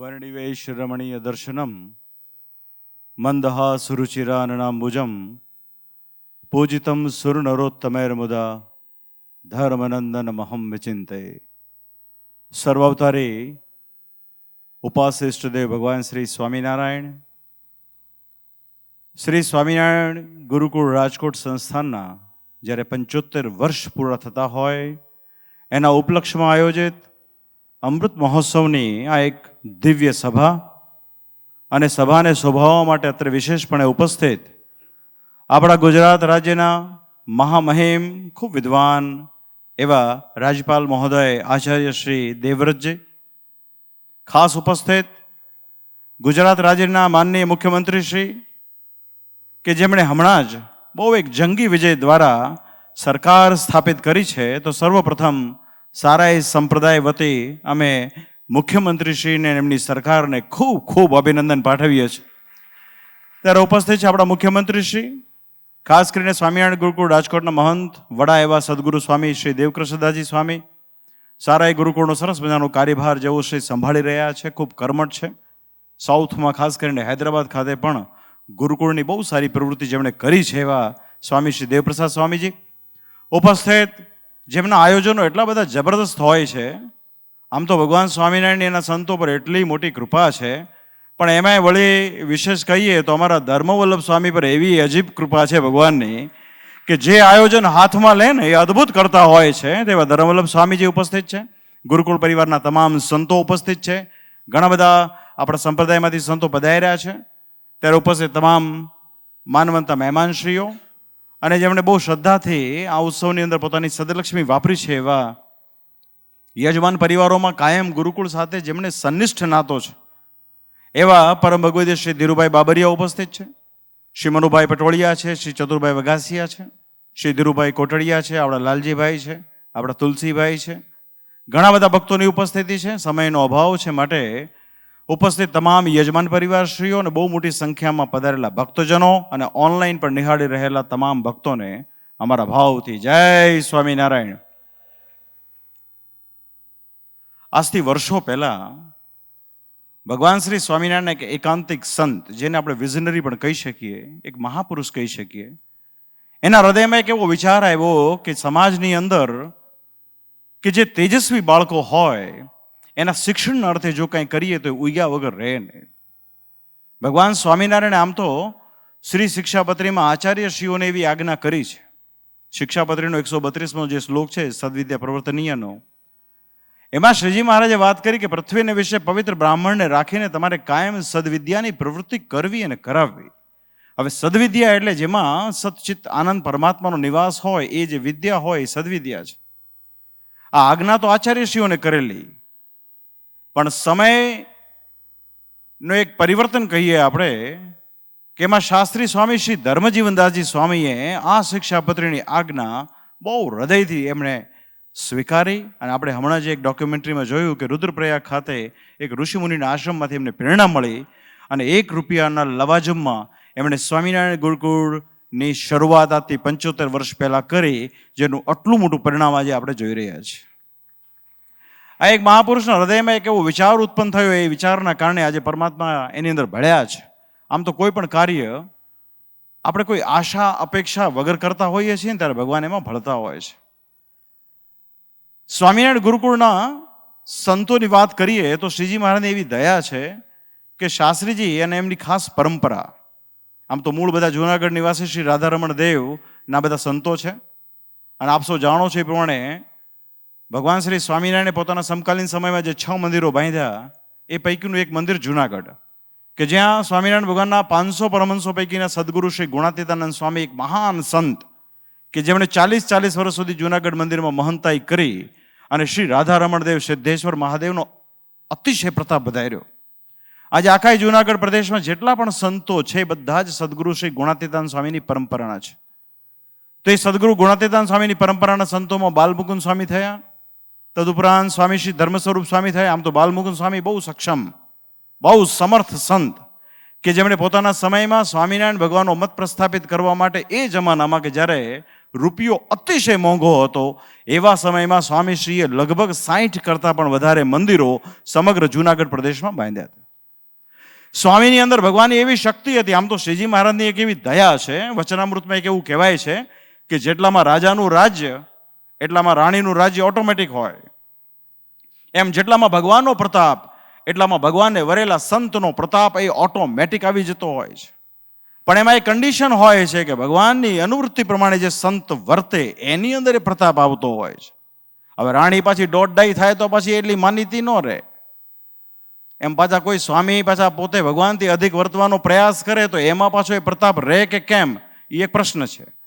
વર્ણિવેશ રમણીય દર્શનમ મંદહા સુરુચિરાનનાંબુજમ પૂજિતમ સુરનરોત્તમૈર્મુદા ધર્મનંદન મહમ વિચિંતે સર્વાવતારી ઉપાસિષ્ટદેવ ભગવાન શ્રી સ્વામિનારાયણ શ્રી સ્વામિનારાયણ ગુરુકુળ રાજકોટ સંસ્થાનના જ્યારે પંચોતેર વર્ષ પૂરા થતા હોય, એના ઉપલક્ષમાં આયોજિત અમૃત મહોત્સવની આ એક દિવ્ય સભા અને સભાને શોભાવવા માટે અત્રે વિશેષપણે ઉપસ્થિત આપણા ગુજરાત રાજ્યના મહામહિમ, ખૂબ વિદ્વાન એવા રાજ્યપાલ મહોદય આચાર્ય શ્રી દેવવ્રતજી, ખાસ ઉપસ્થિત ગુજરાત રાજ્યના માનનીય મુખ્યમંત્રી શ્રી, કે જેમણે હમણાં જ બહુ એક જંગી વિજય દ્વારા સરકાર સ્થાપિત કરી છે, તો સર્વપ્રથમ સારા એ સંપ્રદાય વતી અમે મુખ્યમંત્રીશ્રીને એમની સરકારને ખૂબ ખૂબ અભિનંદન પાઠવીએ છીએ. ત્યારે ઉપસ્થિત છે આપણા મુખ્યમંત્રીશ્રી, ખાસ કરીને સ્વામિનારાયણ ગુરુકુળ રાજકોટના મહંત, વડા એવા સદગુરુ સ્વામી શ્રી દેવકૃષ્ણદાસજી સ્વામી. સારા એ ગુરુકુળનો સરસ મજાનો કાર્યભાર જેવો શ્રી સંભાળી રહ્યા છે, ખૂબ કર્મઠ છે. સાઉથમાં ખાસ કરીને હૈદરાબાદ ખાતે પણ ગુરુકુળની બહુ સારી પ્રવૃત્તિ જેમણે કરી છે એવા સ્વામી શ્રી દેવપ્રસાદ સ્વામીજી. ઉપસ્થિત જેમના આયોજનો એટલા બધા જબરદસ્ત હોય છે, આમ તો ભગવાન સ્વામિનારાયણ એના સંતો પર એટલી મોટી કૃપા છે, પણ એમાંય વળી વિશેષ કહીએ તો અમારા ધર્મવલ્લભ સ્વામી પર એવી અજીબ કૃપા છે ભગવાનની કે જે આયોજન હાથમાં લે ને એ અદ્ભુત કરતા હોય છે, તેવા ધર્મવલ્લભ સ્વામીજી ઉપસ્થિત છે, ગુરુકુળ પરિવારના તમામ સંતો ઉપસ્થિત છે, ઘણા બધા આપણા સંપ્રદાયમાંથી સંતો પધાર્યા છે, ત્યારે ઉપસ્થિત તમામ માનવંતા મહેમાનશ્રીઓ અને જેમણે બહુ શ્રદ્ધાથી આ ઉત્સવની અંદર પોતાની સદલક્ષ્મી વાપરી છે એવા યજમાન પરિવારોમાં કાયમ ગુરુકુળ સાથે જેમણે સન્નિષ્ઠ નાતો છે, એવા પરમ ભગવદ્ય શ્રી ધીરુભાઈ બાબરિયા ઉપસ્થિત છે, શ્રી મનુભાઈ પટોળિયા છે, શ્રી ચતુરભાઈ વઘાસિયા છે, શ્રી ધીરુભાઈ કોટડિયા છે, આપણા લાલજીભાઈ છે, આપણા તુલસીભાઈ છે, ઘણા બધા ભક્તોની ઉપસ્થિતિ છે, સમયનો અભાવ છે માટે ઉપસ્થિત તમામ યજમાન પરિવારશ્રીઓ અને બહુ મોટી સંખ્યામાં પધારેલા ભક્તજનો અને ઓનલાઈન પર નિહાળી રહેલા તમામ ભક્તોને અમારા ભાવથી જય સ્વામિનારાયણ. આજથી વર્ષો પહેલા ભગવાન શ્રી સ્વામિનારાયણ એક એકાંતિક સંત, જેને આપણે વિઝનરી પણ કહી શકીએ, એક મહાપુરુષ કહી શકીએ, એના હૃદયમાં એક એવો વિચાર આવ્યો કે સમાજની અંદર કે જે તેજસ્વી બાળકો હોય એના શિક્ષણના અર્થે જો કંઈ કરીએ તો ઉગ્યા વગર રહે નહીં. ભગવાન સ્વામિનારાયણે આમ તો શ્રી શિક્ષાપત્રીમાં આચાર્યશ્રીઓને એવી આજ્ઞા કરી છે. શિક્ષાપત્રીનો એકસો બત્રીસમો જે શ્લોક છે, સદવિદ્યા પ્રવર્તનીયનો, એમાં શ્રીજી મહારાજે વાત કરી કે પૃથ્વીને વિશે પવિત્ર બ્રાહ્મણને રાખીને તમારે કાયમ સદવિદ્યાની પ્રવૃત્તિ કરવી અને કરાવવી. હવે સદવિદ્યા એટલે જેમાં સતચિત્ત આનંદ પરમાત્માનો નિવાસ હોય, એ જે વિદ્યા હોય એ સદવિદ્યા છે. આ આજ્ઞા તો આચાર્યશ્રીઓને કરેલી. પણ સમયનો એક પરિવર્તન કહીએ આપણે કે એમાં શાસ્ત્રી સ્વામી શ્રી ધર્મજીવનદાસજી સ્વામીએ આ શિક્ષાપત્રીની આજ્ઞા બહુ હૃદયથી એમણે સ્વીકારી અને આપણે હમણાં જ એક ડોક્યુમેન્ટરીમાં જોયું કે રુદ્રપ્રયાગ ખાતે એક ઋષિમુનિના આશ્રમમાંથી એમને પ્રેરણા મળી અને એક રૂપિયાના લવાજમમાં એમણે સ્વામિનારાયણ ગુરુકુળની શરૂઆત આજથી પંચોતેર વર્ષ પહેલાં કરી, જેનું આટલું મોટું પરિણામ આજે આપણે જોઈ રહ્યા છીએ. આ એક મહાપુરુષના હૃદયમાં એક એવો વિચાર ઉત્પન્ન થયો, એ વિચારના કારણે આજે પરમાત્મા એની અંદર ભળ્યા છે. આમ તો કોઈ પણ કાર્ય આપણે કોઈ આશા, અપેક્ષા વગર કરતા હોઈએ છીએ ને ત્યારે ભગવાન એમાં ભળતા હોય છે. સ્વામિનારાયણ ગુરુકુળના સંતોની વાત કરીએ તો શ્રીજી મહારાજની એવી દયા છે કે શાસ્ત્રીજી અને એમની ખાસ પરંપરા. આમ તો મૂળ બધા જૂનાગઢ નિવાસી શ્રી રાધારમણ દેવ ના બધા સંતો છે. અને આપ સૌ જાણો છો એ પ્રમાણે ભગવાન શ્રી સ્વામિનારાયણે પોતાના સમકાલીન સમયમાં જે છ મંદિરો બાંધ્યા, એ પૈકીનું એક મંદિર જુનાગઢ. કે જ્યાં સ્વામિનારાયણ ભગવાનના પાંચસો પરમહંસો પૈકીના સદગુરુ શ્રી ગુણાતીતાનંદ સ્વામી એક મહાન સંત, કે જેમણે ચાલીસ ચાલીસ વર્ષ સુધી જુનાગઢ મંદિરમાં મહંતાઈ કરી અને શ્રી રાધારમણ દેવ સિદ્ધેશ્વર મહાદેવનો અતિશય પ્રતાપ વધાર્યો. આજે આખા જુનાગઢ પ્રદેશમાં જેટલા પણ સંતો છે બધા જ સદગુરુ શ્રી ગુણાતીતાન સ્વામીની પરંપરાના છે. તો એ સદગુરુ ગુણાતીતાન સ્વામીની પરંપરાના સંતોમાં બાલમુકુંદ સ્વામી થયા તદુપરાંત સ્વામી શ્રી ધર્મ સ્વામી થયા. આમ તો બાલમુકુંદ સ્વામી બહુ સક્ષમ, બહુ સમર્થ સંત, કે જેમણે પોતાના સમયમાં સ્વામિનારાયણ ભગવાનનો મત પ્રસ્થાપિત કરવા માટે એ જમાનામાં કે જ્યારે રૂપિયો અતિશય મોંઘો હતો, એવા સમયમાં સ્વામીશ્રીએ લગભગ સાહીઠ કરતાં પણ વધારે મંદિરો સમગ્ર જૂનાગઢ પ્રદેશમાં બાંધ્યા હતા. સ્વામીની અંદર ભગવાનની એવી શક્તિ હતી, આમ તો શ્રીજી મહારાજની એક એવી દયા છે, વચનામૃતમાં એક એવું કહેવાય છે કે જેટલામાં રાજાનું રાજ્ય એટલામાં રાણીનું રાજ્ય ઓટોમેટિક હોય. એમ જેટલામાં ભગવાનનો પ્રતાપ, એટલામાં ભગવાનને વરેલા સંતનો પ્રતાપ એ ઓટોમેટિક આવી જતો હોય છે. પણ એમાં એ કન્ડિશન હોય છે કે ભગવાનની અનુવૃત્તિ પ્રમાણે જે સંત વર્તે, એની અંદર એ પ્રતાપ આવતો હોય છે. હવે રાણી પાછી દોઢ ડાઈ થાય તો પછી એટલી માનીતી ન રહે. એમ પાછા કોઈ સ્વામી પાછા પોતે ભગવાનથી અધિક વર્તવાનો પ્રયાસ કરે તો એમાં પાછો એ પ્રતાપ રહે કે કેમ? એ એક પ્રશ્ન છે.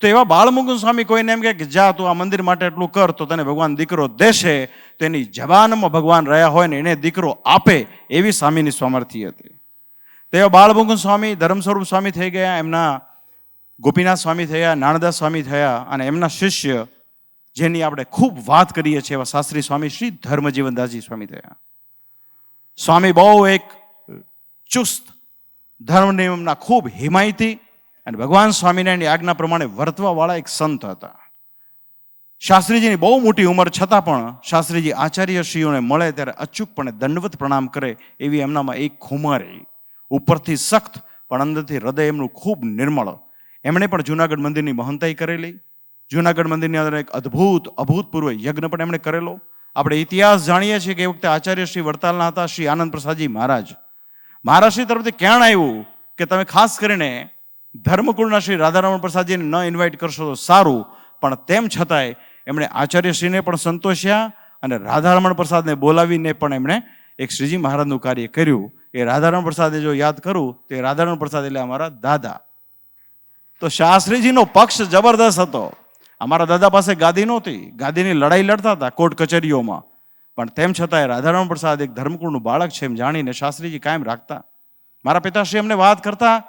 તો એવા બાળમુકુંદ સ્વામી કોઈને એમ કે, જા તું આ મંદિર માટે એટલું કર, તો તને ભગવાન દીકરો દેશે. તો એની જવાનમાં ભગવાન રહ્યા હોય ને એને દીકરો આપે એવી સ્વામીની સામર્થ્ય હતી. તો એવા બાળમુકુંદ સ્વામી ધર્મ સ્વરૂપ સ્વામી થઈ ગયા, એમના ગોપીનાથ સ્વામી થયા નાણદાસ સ્વામી થયા, અને એમના શિષ્ય, જેની આપણે ખૂબ વાત કરીએ છીએ એવા શાસ્ત્રી સ્વામી, શ્રી ધર્મજીવનદાસજી સ્વામી થયા. સ્વામી બહુ એક ચુસ્ત ધર્મ નિયમના ખૂબ હિમાયતી અને ભગવાન સ્વામિનારાયણની આજ્ઞા પ્રમાણે વર્તવાવાળા એક સંત હતા. શાસ્ત્રીજીની બહુ મોટી ઉંમર છતાં પણ શાસ્ત્રીજી આચાર્યશ્રીઓને મળે ત્યારે અચૂકપણે દંડવત પ્રણામ કરે એવી એમનામાં એક ખુમારી ઉપરથી સખ્ત, પણ અંદરથી હૃદય એમનું ખૂબ નિર્મળ. એમણે પણ જૂનાગઢ મંદિરની મહંતાઈ કરેલી. જૂનાગઢ મંદિરની અંદર એક અદ્ભુત, અભૂતપૂર્વ યજ્ઞ પણ એમણે કરેલો. આપણે ઇતિહાસ જાણીએ છીએ કે એ વખતે આચાર્ય શ્રી વડતાલના હતા શ્રી આનંદ પ્રસાદજી મહારાજ. મહારાજશ્રી તરફથી ક્યાં આવ્યું કે તમે ખાસ કરીને ધર્મકુળના શ્રી રાધારમણ પ્રસાદજીને ન ઇન્વાઇટ કરશો તો સારું. પણ તેમ છતાંય એમણે આચાર્યશ્રીને પણ સંતોષ્યા અને રાધારમણ પ્રસાદને બોલાવીને પણ એમણે એક શ્રીજી મહારાજનું કાર્ય કર્યું. એ રાધારમણ પ્રસાદે જો યાદ કરું તો એ રાધારમણ પ્રસાદ એટલે અમારા દાદા. તો શાસ્ત્રીજીનો પક્ષ જબરદસ્ત હતો. અમારા દાદા પાસે ગાદી નહોતી. ગાદીની લડાઈ લડતા હતા કોર્ટ કચેરીઓમાં. પણ તેમ છતાંય રાધારમણ પ્રસાદ એક ધર્મકુળનું બાળક છે એમ જાણીને શાસ્ત્રીજી કાયમ રાખતા. મારા પિતાશ્રી અમને વાત કરતા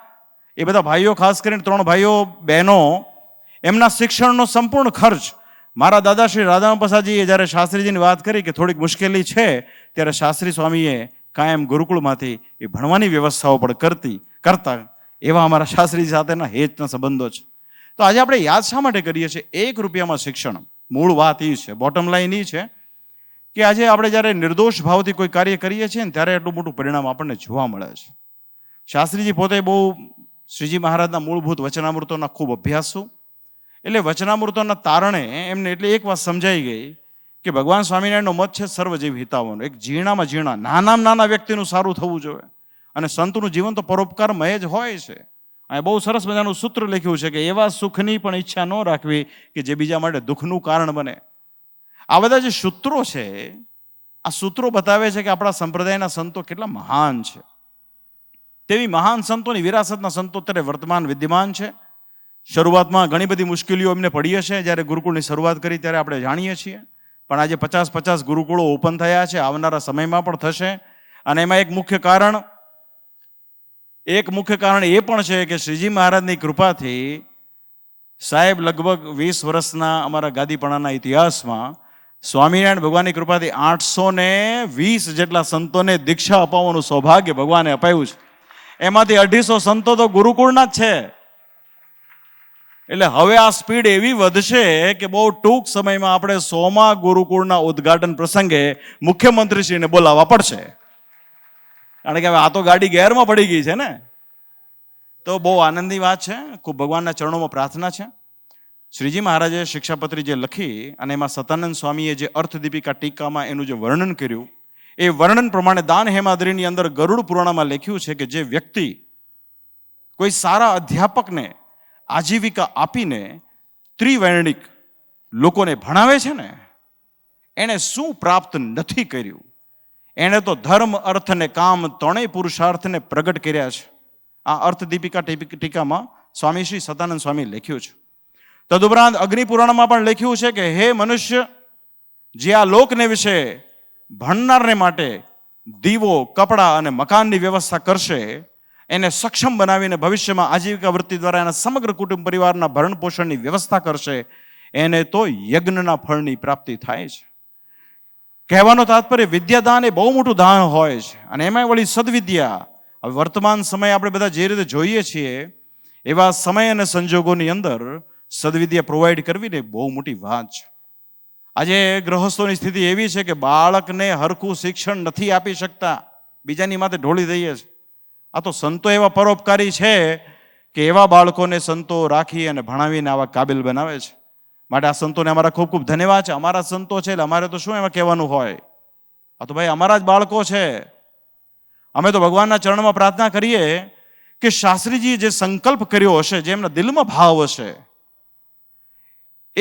એ બધા ભાઈઓ, ખાસ કરીને ત્રણ ભાઈઓ, બહેનો, એમના શિક્ષણનો સંપૂર્ણ ખર્ચ મારા દાદા શ્રી રાધામ પ્રસાદજીએ જ્યારે શાસ્ત્રીજીની વાત કરી કે થોડીક મુશ્કેલી છે, ત્યારે શાસ્ત્રી સ્વામીએ કાયમ ગુરુકુળમાંથી એ ભણવાની વ્યવસ્થાઓ પણ કરતી, કરતા. એવા અમારા શાસ્ત્રીજી સાથેના હેતના સંબંધો છે. તો આજે આપણે યાદ શા માટે કરીએ છીએ? એક રૂપિયામાં શિક્ષણ. મૂળ વાત એ છે. બોટમ લાઈન એ છે કે આજે આપણે જ્યારે નિર્દોષ ભાવથી કોઈ કાર્ય કરીએ છીએ ને ત્યારે એટલું મોટું પરિણામ આપણને જોવા મળે છે. શાસ્ત્રીજી પોતે બહુ શ્રીજી મહારાજના મૂળભૂત વચનામૃતોના ખૂબ અભ્યાસુ. એટલે વચનામૃતોના તારણે એમને એટલે એક વાત સમજાઈ ગઈ કે ભગવાન સ્વામિનારાયણનો મત છે સર્વજીવ હિતાવવાનો એક ઝીણામાં ઝીણા, નાનામાં નાના વ્યક્તિનું સારું થવું જોઈએ. અને સંતનું જીવન તો પરોપકારમય જ હોય છે. આ બહુ સરસ મજાનું સૂત્ર લખ્યું છે કે એવા સુખની પણ ઈચ્છા ન રાખવી કે જે બીજા માટે દુઃખનું કારણ બને. આ બધા જે સૂત્રો છે, આ સૂત્રો બતાવે છે કે આપણા સંપ્રદાયના સંતો કેટલા મહાન છે. તેવી મહાન સંતોની વિરાસતના સંતો અત્યારે વર્તમાન વિદ્યમાન છે. શરૂઆતમાં ઘણી બધી મુશ્કેલીઓ એમને પડી હશે જ્યારે ગુરુકુળની શરૂઆત કરી ત્યારે આપણે જાણીએ છીએ. પણ આજે પચાસ પચાસ ગુરુકુળો ઓપન થયા છે, આવનારા સમયમાં પણ થશે. અને એમાં એક મુખ્ય કારણ, એક મુખ્ય કારણ એ પણ છે કે શ્રીજી મહારાજની કૃપાથી સાહેબ લગભગ વીસ વર્ષના અમારા ગાદીપણાના ઇતિહાસમાં સ્વામિનારાયણ ભગવાનની કૃપાથી આઠસો ને વીસ જેટલા સંતોને દીક્ષા અપાવવાનું સૌભાગ્ય ભગવાને અપાયું છે. એમાંથી અઢીસો સંતો તો ગુરુકુળના જ છે. એટલે હવે આ સ્પીડ એવી વધશે કે બહુ ટૂંક સમયમાં આપણે સોમા ગુરુકુળના ઉદ્ઘાટન પ્રસંગે મુખ્યમંત્રીશ્રીને બોલાવવા પડશે. કારણ કે હવે આ તો ગાડી ગેરમાં પડી ગઈ છે ને. તો બહુ આનંદની વાત છે. ખૂબ ભગવાનના ચરણોમાં પ્રાર્થના છે. શ્રીજી મહારાજે શિક્ષાપત્રી જે લખી અને એમાં સતાનંદ સ્વામીએ જે અર્થદીપિકા ટીકામાં એનું જે વર્ણન કર્યું એ વર્ણન પ્રમાણે દાન હેમાદ્રીની અંદર ગરુડ પુરાણમાં લખ્યું છે કે જે વ્યક્તિ કોઈ સારા અધ્યાપકને આજીવિકા આપીને ત્રિવૈણિક લોકોને ભણાવે છે ને, એણે શું પ્રાપ્ત નથી કર્યું? એણે તો ધર્મ, અર્થ ને કામ ત્રણેય પુરુષાર્થને પ્રગટ કર્યા છે. આ અર્થ દીપિકા ટીકામાં સ્વામી શ્રી સતાનંદ સ્વામી લખ્યું છે. તદુપરાંત અગ્નિપુરાણમાં પણ લખ્યું છે કે, હે મનુષ્ય, જે આ લોકને વિશે ભણનારને માટે દીવો, કપડાં અને મકાનની વ્યવસ્થા કરશે. એને સક્ષમ બનાવીને ભવિષ્યમાં આજીવિકા વૃત્તિ દ્વારા એના સમગ્ર કુટુંબ પરિવારના ભરણ પોષણની વ્યવસ્થા કરશે. એને તો યજ્ઞના ફળની પ્રાપ્તિ થાય છે. કહેવાનો તાત્પર્ય વિદ્યાદાન એ બહુ મોટું દાન હોય છે. અને એમાં વળી સદવિદ્યા. હવે વર્તમાન સમય આપણે બધા જે રીતે જોઈએ છીએ, એવા સમય અને સંજોગોની અંદર સદવિદ્યા પ્રોવાઈડ કરવી ને બહુ મોટી વાત છે. આજે ગ્રહસ્થોની સ્થિતિ એવી છે કે બાળકને હરખું શિક્ષણ નથી આપી શકતા. બીજાની માથે ઢોળી દઈએ છે. આ તો સંતો એવા પરોપકારી છે કે એવા બાળકોને સંતો રાખી અને ભણાવીને આવા કાબિલ બનાવે છે. માટે આ સંતોને અમારા ખૂબ ખૂબ ધન્યવાદ છે. અમારા સંતો છે એટલે અમારે તો શું એમાં કહેવાનું હોય? આ તો ભાઈ અમારા જ બાળકો છે. અમે તો ભગવાનના ચરણમાં પ્રાર્થના કરીએ કે શાસ્ત્રીજીએ જે સંકલ્પ કર્યો હશે, જે એમના દિલમાં ભાવ હશે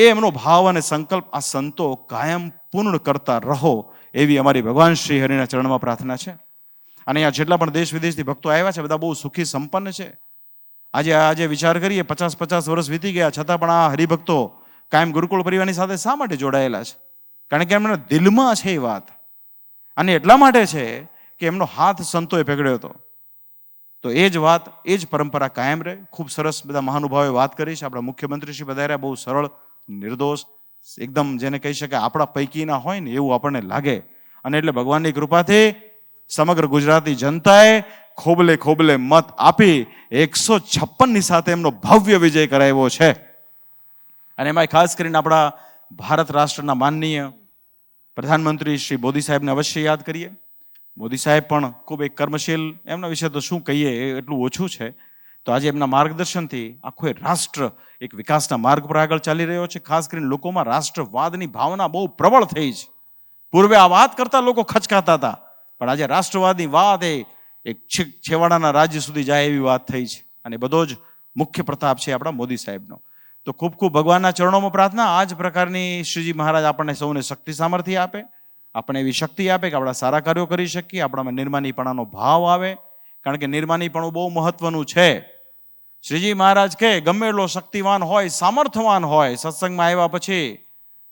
એ એમનો ભાવ અને સંકલ્પ આ સંતો કાયમ પૂર્ણ કરતા રહો એવી અમારી ભગવાન શ્રી હરિના ચરણમાં પ્રાર્થના છે. અને અહીંયા જેટલા પણ દેશ વિદેશથી ભક્તો આવ્યા છે, બધા બહુ સુખી સંપન્ન છે. આજે આજે વિચાર કરીએ, પચાસ પચાસ વર્ષ વીતી ગયા, છતાં પણ આ હરિભક્તો કાયમ ગુરુકુળ પરિવારની સાથે શા માટે જોડાયેલા છે? કારણ કે એમના દિલમાં છે એ વાત. અને એટલા માટે છે કે એમનો હાથ સંતોએ પકડ્યો હતો. તો એ જ વાત, એ જ પરંપરા કાયમ રહે. ખૂબ સરસ બધા મહાનુભાવોએ વાત કરી છે. આપણા મુખ્યમંત્રી શ્રી બધાર્યા બહુ સરળ નિર્દોષ, એકદમ જેને કહી શકાય આપણા પૈકીના હોય ને એવું આપણને લાગે. અને એટલે ભગવાનની કૃપાથી સમગ્ર ગુજરાતી જનતાએ ખોબલે ખોબલે મત આપી એકસો છપ્પનની સાથે એમનો ભવ્ય વિજય કરાવ્યો છે. અને એમાં ખાસ કરીને આપણા ભારત રાષ્ટ્રના માનનીય પ્રધાનમંત્રી શ્રી મોદી સાહેબને અવશ્ય યાદ કરીએ. મોદી સાહેબ પણ ખૂબ એક કર્મશીલ, એમના વિશે તો શું કહીએ એટલું ઓછું છે. તો આજે એમના માર્ગદર્શનથી આખું રાષ્ટ્ર એક વિકાસના માર્ગ પર આગળ ચાલી રહ્યો છે. ખાસ કરીને લોકોમાં રાષ્ટ્રવાદની ભાવના બહુ પ્રબળ થઈ છે. પૂર્વે આ વાત કરતા લોકો ખચકાતા હતા. પણ આજે રાષ્ટ્રવાદની વાત એ એક છેવાડાના રાજ્ય સુધી જાય એવી વાત થઈ છે. અને બધો જ મુખ્ય પ્રતાપ છે આપણા મોદી સાહેબનો. તો ખૂબ ખૂબ ભગવાનના ચરણોમાં પ્રાર્થના. આ જ પ્રકારની શ્રીજી મહારાજ આપણને સૌને શક્તિ સામર્થ્ય આપે. આપણને એવી શક્તિ આપે કે આપણા સારા કાર્યો કરી શકીએ. આપણામાં નિર્માનીપણાનો ભાવ આવે. કારણ કે નિર્માનીપણું બહુ મહત્વનું છે. શ્રીજી મહારાજ કે ગમે એટલો શક્તિવાન હોય સામર્થવાન હોય, સત્સંગમાં આવ્યા પછી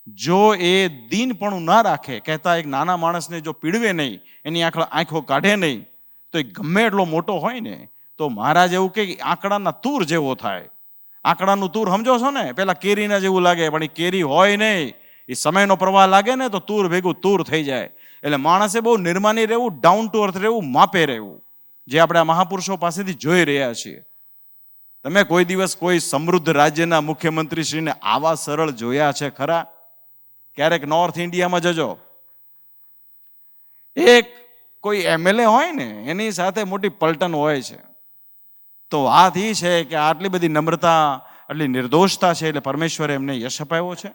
જો એ દીનપણું ના રાખે, કહેતા એક નાના માણસને જો પીડવે નહીં, એની આંખ આંખો કાઢે નહીં, તો એ ગમે એટલો મોટો હોય ને, તો મહારાજ એવું કે આંકડાના તૂર જેવો થાય. આંકડાનું તૂર સમજો છો ને? પેલા કેરીના જેવું લાગે, પણ એ કેરી હોય નહીં. એ સમયનો પ્રવાહ લાગે ને, તો તૂર ભેગું તૂર થઈ જાય. એટલે માણસે બહુ નિર્માની રહેવું ડાઉન ટુ અર્થ રહેવું, માપે રહેવું. જે આપણે મહાપુરુષો પાસેથી જોઈ રહ્યા છીએ. તમે કોઈ દિવસ કોઈ સમૃદ્ધ રાજ્યના મુખ્યમંત્રીશ્રીને આવા સરળ જોયા છે ખરા? ક્યારેક નોર્થ ઇન્ડિયામાં જજો. એક કોઈ એમએલએ હોય ને, એની સાથે મોટી પલટન હોય છે. તો વાત એ છે કે આટલી બધી નમ્રતા, આટલી નિર્દોષતા છે એટલે પરમેશ્વરે એમને યશ અપાવ્યો છે.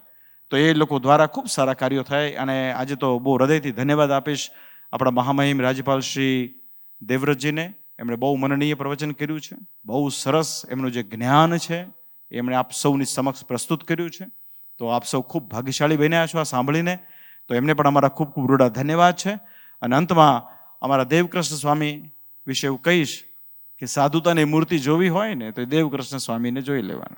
તો એ લોકો દ્વારા ખૂબ સારા કાર્યો થાય અને આજે તો બહુ હૃદયથી ધન્યવાદ આપીશ આપણા મહામહિમ રાજ્યપાલ શ્રી દેવવ્રતજીને એમણે બહુ મનનીય પ્રવચન કર્યું છે. બહુ સરસ એમનું જે જ્ઞાન છે એમણે આપ સૌની સમક્ષ પ્રસ્તુત કર્યું છે. તો આપ સૌ ખૂબ ભાગ્યશાળી બન્યા છો આ સાંભળીને. તો એમને પણ અમારા ખૂબ ખૂબ રૂડા ધન્યવાદ છે. અને અંતમાં અમારા દેવકૃષ્ણ સ્વામી વિશે હું કહીશ કે સાધુતાની મૂર્તિ જોવી હોય ને તો એ દેવકૃષ્ણ સ્વામીને જોઈ લેવાના.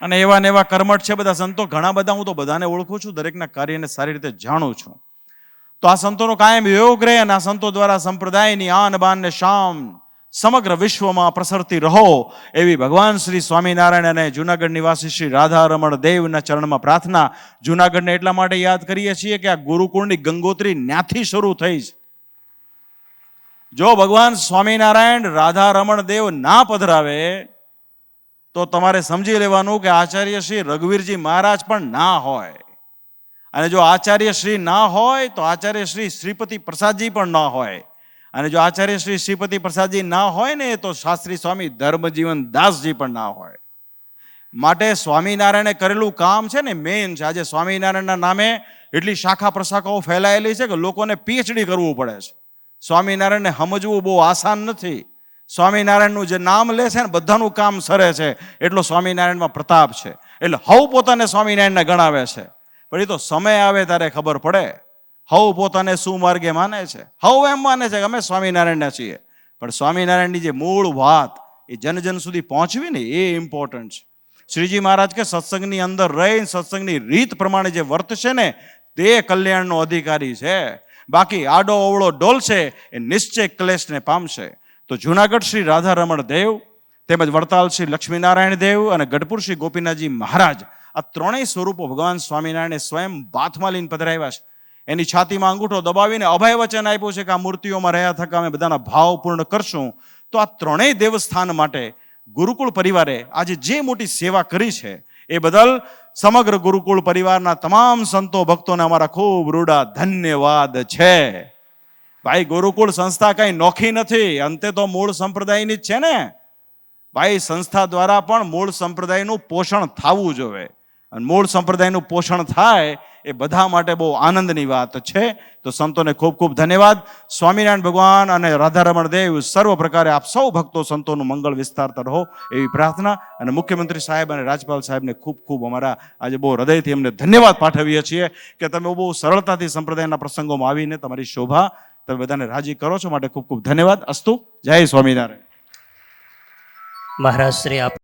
અને એવા ને એવા કર્મઠ છે બધા સંતો. ઘણા બધા હું તો બધાને ઓળખું છું, દરેકના કાર્યને સારી રીતે જાણું છું. તો આ સંતોનો કાયમ યોગ રહે અને આ સંતો દ્વારા સંપ્રદાયની આન, બાન ને શામ સમગ્ર વિશ્વમાં પ્રસરતી રહો એવી ભગવાન શ્રી સ્વામિનારાયણ અને જુનાગઢ નિવાસી શ્રી રાધારમણ દેવના ચરણમાં પ્રાર્થના. જુનાગઢને એટલા માટે યાદ કરીએ છીએ કે આ ગુરુકુળની ગંગોત્રી ન્યાથી શરૂ થઈ છે. જો ભગવાન સ્વામિનારાયણ રાધા રમણ દેવ ના પધરાવે, તો તમારે સમજી લેવાનું કે આચાર્ય શ્રી રઘુવીરજી મહારાજ પણ ના હોય. અને જો આચાર્ય શ્રી ના હોય, તો આચાર્ય શ્રી શ્રીપતિ પ્રસાદજી પણ ના હોય. અને જો આચાર્ય શ્રી શ્રીપતિ પ્રસાદજી ના હોય ને, તો શાસ્ત્રી સ્વામી ધર્મજીવન દાસજી પણ ના હોય. માટે સ્વામિનારાયણે કરેલું કામ છે ને મેઇન છે. આજે સ્વામિનારાયણના નામે એટલી શાખા પ્રશાખાઓ ફેલાયેલી છે કે લોકોને પીએચડી કરવું પડે છે. સ્વામિનારાયણને સમજવું બહુ આસાન નથી. સ્વામિનારાયણનું જે નામ લે છે ને, બધાનું કામ સરે છે. એટલો સ્વામિનારાયણમાં પ્રતાપ છે. એટલે હવ પોતાને સ્વામિનારાયણને ગણાવે છે. પણ એ તો સમય આવે ત્યારે ખબર પડે. હવ પોતાને શું માર્ગે માને છે? હવ એમ માને છે કે અમે સ્વામિનારાયણના છીએ. પણ સ્વામિનારાયણની જે મૂળ વાત એ જન જન સુધી પહોંચવી ને એ ઇમ્પોર્ટન્ટ છે. શ્રીજી મહારાજ કે સત્સંગની અંદર રહીને સત્સંગની રીત પ્રમાણે જે વર્તશે ને, તે કલ્યાણનો અધિકારી છે. બાકી આડો અવળો ડોલશે એ નિશ્ચય ક્લેશને પામશે. તો જુનાગઢ શ્રી રાધા રમણ દેવ, તેમજ વડતાલ શ્રી લક્ષ્મીનારાયણ દેવ અને ગઢપુર શ્રી ગોપીનાથજી મહારાજ આ ત્રણેય સ્વરૂપો ભગવાન સ્વામિનારાયણે સ્વયં બાથમાં લઈને પધરાવ્યા છે. એની છાતીમાં અંગૂઠો દબાવીને અભય વચન આપ્યું છે કે આ મૂર્તિઓમાં રહ્યા થકા અમે બધાના ભાવ પૂર્ણ કરશું. તો આ ત્રણેય દેવસ્થાન માટે ગુરુકુળ પરિવારે આજે જે મોટી સેવા કરી છે, એ બદલ સમગ્ર ગુરુકુળ પરિવારના તમામ સંતો ભક્તોને અમારા ખૂબ રૂડા ધન્યવાદ છે. ભાઈ, ગુરુકુળ સંસ્થા કઈ નોખી નથી. અંતે તો મૂળ સંપ્રદાયની જ છે ને. ભાઈ, સંસ્થા દ્વારા પણ મૂળ સંપ્રદાયનું પોષણ થવું જોઈએ. અને મૂળ સંપ્રદાયનું પોષણ થાય એ બધા માટે બહુ આનંદની વાત છે. તો સંતોને ખૂબ ખૂબ ધન્યવાદ. સ્વામિનારાયણ ભગવાન અને રાધારમણ દેવ સર્વ પ્રકારે આપ સૌ ભક્તો સંતોનું મંગળ વિસ્તારતા રહો એવી પ્રાર્થના. અને મુખ્યમંત્રી સાહેબ અને રાજપાલ સાહેબને ખૂબ ખૂબ અમારા આજે બહુ હૃદયથી અમને ધન્યવાદ પાઠવીએ છીએ કે તમે બહુ સરળતાથી સંપ્રદાયના પ્રસંગોમાં આવીને તમારી શોભા તમે બધાને રાજી કરો છો માટે ખૂબ ખૂબ ધન્યવાદ. અસ્તુ. જય સ્વામિનારાયણ. મહારાજ શ્રી આપ